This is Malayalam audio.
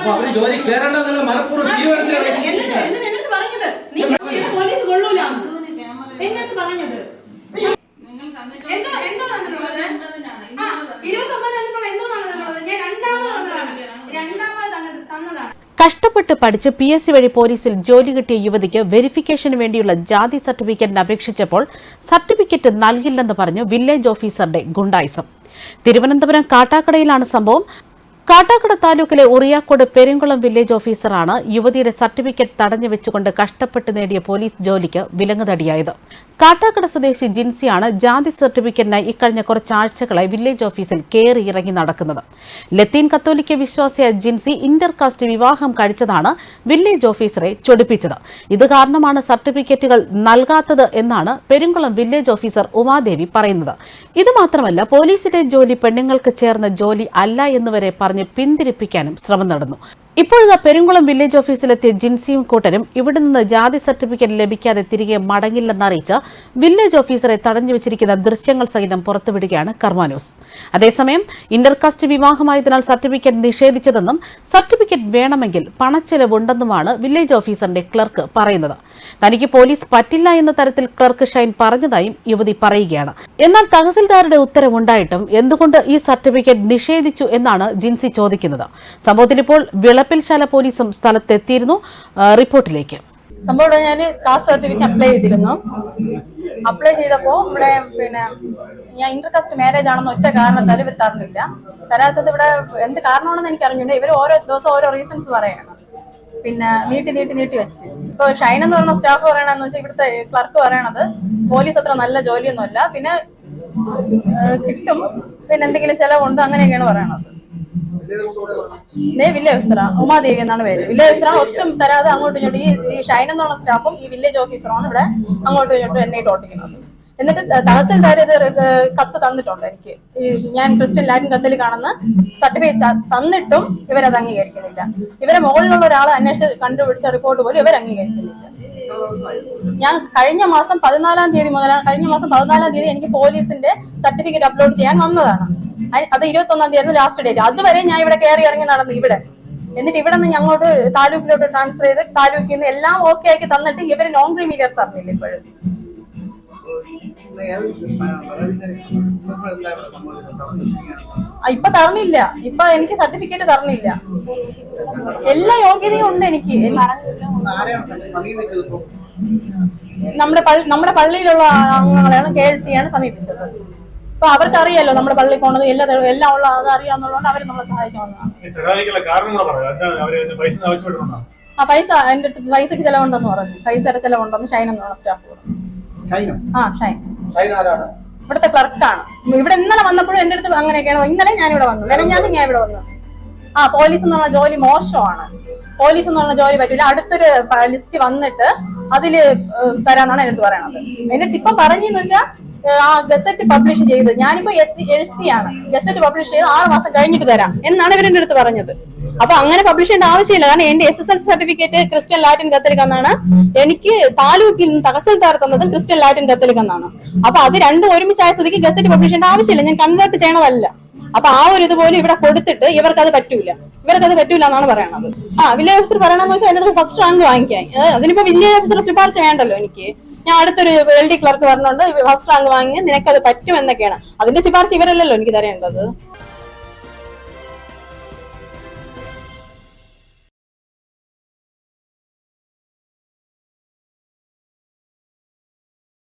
അപ്പൊ അവർ ജോലി കയറണ്ടെന്നുള്ള മനഃപൂർവം തീരുമാനത്തിലാണ് എന്നിട്ട് എന്നിട്ട് എന്നിട്ട് പറഞ്ഞത്. നീ ഇവിടെ പോലീസ് കൊള്ളൂല. എന്നിട്ട് പറഞ്ഞത്? എന്തോ എന്തോ തന്നിട്ടുള്ളത്? ആ ഇരുപത്തൊമ്പത് തന്നിട്ടുള്ളത് എന്തോന്നാണ് തന്നിട്ടുള്ളത്? ഞാൻ രണ്ടാമത് തന്നതാണ് രണ്ടാമത് തന്നത് തന്നതാണ്. കഷ്ടപ്പെട്ട് പഠിച്ച് പി എസ് സി വഴി പോലീസിൽ ജോലി കിട്ടിയ യുവതിക്ക് വെരിഫിക്കേഷന് വേണ്ടിയുള്ള ജാതി സർട്ടിഫിക്കറ്റിന് അപേക്ഷിച്ചപ്പോൾ സർട്ടിഫിക്കറ്റ് നൽകില്ലെന്ന് പറഞ്ഞു വില്ലേജ് ഓഫീസറുടെ ഗുണ്ടായിസം. തിരുവനന്തപുരം കാട്ടാക്കടയിലാണ് സംഭവം. കാട്ടാക്കട താലൂക്കിലെ ഉറിയാക്കോട് പെരുങ്കുളം വില്ലേജ് ഓഫീസറാണ് യുവതിയുടെ സർട്ടിഫിക്കറ്റ് തടഞ്ഞു വെച്ചുകൊണ്ട് കഷ്ടപ്പെട്ട് നേടിയ പോലീസ് ജോലിക്ക് വിലങ്ങുതടിയായത്. കാട്ടാക്കട സ്വദേശി ജിൻസിയാണ് ജാതി സർട്ടിഫിക്കറ്റിനായി ഇക്കഴിഞ്ഞ കുറച്ചാഴ്ചകളായി വില്ലേജ് ഓഫീസിൽ കയറി ഇറങ്ങി നടക്കുന്നത്. ലത്തീൻ കത്തോലിക്ക വിശ്വാസിയായ ജിൻസി ഇന്റർകാസ്റ്റ് വിവാഹം കഴിച്ചതാണ് വില്ലേജ് ഓഫീസറെ ചൊടിപ്പിച്ചത്. ഇത് കാരണമാണ് സർട്ടിഫിക്കറ്റുകൾ നൽകാത്തത് എന്നാണ് പെരുങ്കുളം വില്ലേജ് ഓഫീസർ ഉമാദേവി പറയുന്നത്. ഇതുമാത്രമല്ല പോലീസിലെ ജോലി പെണ്ണുങ്ങൾക്ക് ചേർന്ന ജോലി അല്ല എന്നുവരെ പറഞ്ഞ് പിന്തിരിപ്പിക്കാനും ശ്രമം നടന്നു ഇപ്പോഴിതാ പെരുങ്കുളം വില്ലേജ് ഓഫീസിലെത്തിയ ജിൻസിയും കൂട്ടരും ഇവിടെ നിന്ന് ജാതി സർട്ടിഫിക്കറ്റ് ലഭിക്കാതെ തിരികെ മടങ്ങില്ലെന്ന് അറിയിച്ച് വില്ലേജ് ഓഫീസറെ തടഞ്ഞു വെച്ചിരിക്കുന്ന ദൃശ്യങ്ങൾ സഹിതം പുറത്തുവിടുകയാണ് കർമാന്യൂസ് അതേസമയം ഇന്റർകാസ്റ്റ് വിവാഹമായതിനാൽ സർട്ടിഫിക്കറ്റ് നിഷേധിച്ചതെന്നും സർട്ടിഫിക്കറ്റ് വേണമെങ്കിൽ പണച്ചെലവുണ്ടെന്നുമാണ് വില്ലേജ് ഓഫീസറിന്റെ ക്ലർക്ക് പറയുന്നത്. തനിക്ക് പോലീസ് പറ്റില്ല എന്ന തരത്തിൽ ക്ലർക്ക് ഷൈൻ പറഞ്ഞതായും യുവതി പറയുകയാണ്. എന്നാൽ തഹസിൽദാരുടെ ഉത്തരവുണ്ടായിട്ടും എന്തുകൊണ്ട് ഈ സർട്ടിഫിക്കറ്റ് നിഷേധിച്ചു എന്നാണ് ജിൻസി ചോദിക്കുന്നത്. സംഭവത്തിൽ ഇപ്പോൾ വിളപ്പിൽശാല പോലീസും സ്ഥലത്തെത്തിയിരുന്നു. റിപ്പോർട്ടിലേക്ക്. സംഭവം ഞാൻ കാസ്റ്റ് സർട്ടിഫിക്കറ്റ് അപ്ലൈ ചെയ്തിരുന്നു. അപ്ലൈ ചെയ്തപ്പോൾ ഇവിടെ പിന്നെ ഞാൻ ഇന്റർ കാസ്റ്റ് മാരേജ് ആണെന്ന് ഒറ്റ കാരണത്താൽ ഇവർ തരുന്നില്ല തരാത്തത് ഇവിടെ എന്ത് കാരണമാണെന്ന് എനിക്ക് അറിഞ്ഞിട്ടുണ്ട് ഇവർ ഓരോ ദിവസം ഓരോ റീസൺസ് പറയണം. പിന്നെ നീട്ടി നീട്ടി നീട്ടി വെച്ച്. ഇപ്പൊ ഷൈൻ എന്ന് പറഞ്ഞ സ്റ്റാഫ് പറയണെന്ന് വെച്ചാൽ ഇവിടുത്തെ ക്ലർക്ക് പറയണത് പോലീസ് അത്ര നല്ല ജോലിയൊന്നുമല്ല. പിന്നെ കിട്ടും. പിന്നെ എന്തെങ്കിലും ചെലവുണ്ട് അങ്ങനെയൊക്കെയാണ് പറയണത്. വില്ലേജ് ഓഫീസറാ. ഉമാദേവി എന്നാണ് പേര്. വില്ലേജ് ഓഫീസറാണ് ഒട്ടും തരാതെ അങ്ങോട്ട് ഇങ്ങോട്ടും ഈ ഷൈൻ എന്നുള്ള സ്റ്റാഫും ഈ വില്ലേജ് ഓഫീസറാണ് ഇവിടെ അങ്ങോട്ടും ഇങ്ങോട്ടും എന്നെ ടോട്ടിക്കുന്നത് എന്നിട്ട് തഹസിൽദാർ ഇത് കത്ത് തന്നിട്ടുണ്ട് എനിക്ക്. ഞാൻ ക്രിസ്ത്യൻ ലാറ്റിൻ കത്തിൽ കാണുന്ന സർട്ടിഫിക്കറ്റ് തന്നിട്ടും ഇവരത് അംഗീകരിക്കുന്നില്ല. ഇവരെ മുകളിലുള്ള ഒരാളെ അന്വേഷിച്ച് കണ്ടുപിടിച്ച റിപ്പോർട്ട് പോലും ഇവർ അംഗീകരിക്കുന്നില്ല. ഞാൻ കഴിഞ്ഞ മാസം പതിനാലാം തീയതി മുതലാണ് കഴിഞ്ഞ മാസം പതിനാലാം തീയതി എനിക്ക് പോലീസിന്റെ സർട്ടിഫിക്കറ്റ് അപ്ലോഡ് ചെയ്യാൻ വന്നതാണ്. അത് ഇരുപത്തി ഒന്നാം തീയതി ലാസ്റ്റ് ഡേറ്റ് അതുവരെ ഞാൻ ഇവിടെ കയറി ഇറങ്ങി നടന്നു ഇവിടെ. എന്നിട്ട് ഇവിടെ നിന്ന് ഞങ്ങളോട് താലൂക്കിലോട്ട് ട്രാൻസ്ഫർ ചെയ്ത് താലൂക്കിൽ നിന്ന് എല്ലാം ഓക്കെ ആക്കി തന്നിട്ട് ഇവർ നോൺ ക്രീമിയർ തന്നില്ല ഇപ്പോഴും. ഇപ്പൊ തറന്നില്ല ഇപ്പൊ എനിക്ക് സർട്ടിഫിക്കറ്റ് തറന്നില്ല എല്ലാ യോഗ്യതയും ഉണ്ട് എനിക്ക്. എനിക്ക് നമ്മുടെ നമ്മുടെ പള്ളിയിലുള്ള അംഗങ്ങളെയാണ് കെ എൽ സിയാണ് സമീപിച്ചത്. അപ്പൊ അവർക്ക് അറിയാലോ നമ്മുടെ പള്ളി പോണത് എല്ലാ എല്ലാം ഉള്ള അത് അറിയാവുന്നതുകൊണ്ട് അവർ നമ്മളെ കൂടെ അവർ പൈസ ആവശ്യപ്പെട്ടിട്ടുണ്ടോ? ആ പൈസ എന്റെ പൈസക്ക് ചെലവുണ്ടെന്ന് പറഞ്ഞു. പൈസയുടെ ചെലവുണ്ടെന്ന് ഷൈൻ എന്ന് പറഞ്ഞ സ്റ്റാഫ് പറഞ്ഞു. ഷൈനോ? ആ ഷൈൻ. ഇവിടുത്തെ ക്ലർക്കാണ്. ഇവിടെ ഇന്നലെ വന്നപ്പോഴും എന്റെ അടുത്ത് അങ്ങനെയൊക്കെയാണ്? ഇന്നലെ ഞാൻ ഇവിടെ വന്നു ഞാൻ ഞാൻ ഇവിടെ വന്നു. ആ പോലീസ് എന്നുള്ള ജോലി മോശമാണ്. പോലീസ് എന്നുള്ള ജോലി പറ്റില്ല അടുത്തൊരു ലിസ്റ്റ് വന്നിട്ട് അതിൽ തരാന്നാണ് എന്റെ അടുത്ത് പറയണത്. എന്നിട്ട് ഇപ്പൊ പറഞ്ഞെന്ന് വെച്ചാൽ ആ ഗസറ്റ് പബ്ലിഷ് ചെയ്ത്. ഞാനിപ്പോ എസ് എൽ സി ആണ്. ഗസറ്റ് പബ്ലിഷ് ചെയ്ത് ആറ് മാസം കഴിഞ്ഞിട്ട് തരാം എന്നാണ് ഇവരെ അടുത്ത് പറഞ്ഞത്. അപ്പൊ അങ്ങനെ പബ്ലിഷ് ചെയ്യേണ്ട ആവശ്യമില്ല. കാരണം എന്റെ S S L certificate Christian Latin Catholic എന്നാണ്. എനിക്ക് താലൂക്കിൽ തഹസിൽദാർ തന്നതും ക്രിസ്ത്യൻ ലാറ്റിൻ കത്തലിക് എന്നാണ്. അപ്പൊ അത് രണ്ടും ഒരുമിച്ചായ സ്ഥിതിക്ക് ഗസറ്റ് പബ്ലിഷ് ചെയ്യേണ്ട ആവശ്യമില്ല. ഞാൻ കൺവേർട്ട് ചെയ്യണതല്ല. അപ്പൊ ആ ഒരു ഇതുപോലെ ഇവിടെ കൊടുത്തിട്ട് ഇവർക്ക് അത് പറ്റൂല. ഇവർക്ക് അത് പറ്റൂല എന്നാണ് പറയണത്. ആ വില്ലേജ് ഓഫീസർ പറയണമെന്ന് വെച്ചാൽ എന്റെ ഫസ്റ്റ് റാങ്ക് വാങ്ങിക്കാൻ. അതിനിപ്പോ വില്ലേജ് ഓഫീസർ ശുപാർശ വേണ്ടല്ലോ എനിക്ക്. ഞാൻ അടുത്തൊരു എൽ ഡി ക്ലർക്ക് പറഞ്ഞുകൊണ്ട് ഫസ്റ്റ് റാങ്ക് വാങ്ങി നിനക്കത് പറ്റും എന്നൊക്കെയാണ് അതിന്റെ ശുപാർശ ഇവരല്ലല്ലോ എനിക്ക് തരേണ്ടത്.